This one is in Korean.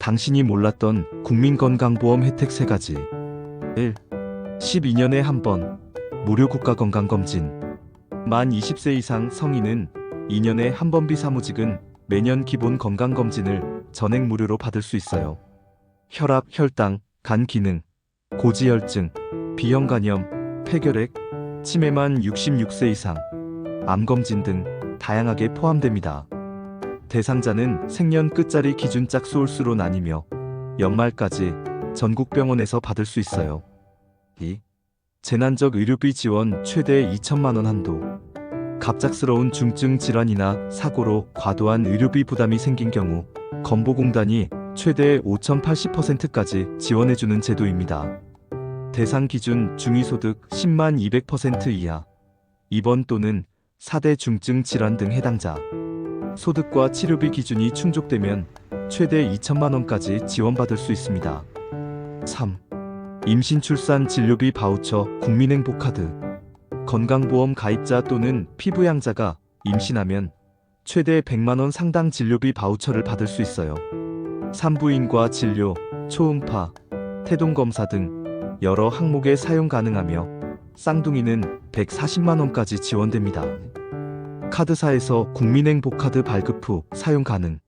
당신이 몰랐던 국민건강보험 혜택 3가지 1. 12년에 한 번 무료 국가건강검진 만 20세 이상 성인은 2년에 한 번 비 사무직은 매년 기본 건강검진을 전액 무료로 받을 수 있어요. 혈압, 혈당, 간 기능, 고지혈증, 비형 간염, 폐결핵, 치매만 66세 이상, 암검진 등 다양하게 포함됩니다. 대상자는 생년 끝자리 기준 짝수홀수로 나뉘며 연말까지 전국 병원에서 받을 수 있어요. 2. 재난적 의료비 지원 최대 2천만 원 한도. 갑작스러운 중증 질환이나 사고로 과도한 의료비 부담이 생긴 경우 건보공단이 최대 5,080%까지 지원해주는 제도입니다. 대상 기준 중위소득 10만 200% 이하, 입원 또는 4대 중증 질환 등 해당자, 소득과 치료비 기준이 충족되면 최대 2천만 원까지 지원받을 수 있습니다. 3. 임신 출산 진료비 바우처 국민행복 카드 건강보험 가입자 또는 피부양자가 임신하면 최대 100만 원 상당 진료비 바우처를 받을 수 있어요. 산부인과 진료, 초음파, 태동 검사 등 여러 항목에 사용 가능하며 쌍둥이는 140만 원까지 지원됩니다. 카드사에서 국민행복 카드 발급 후 사용 가능.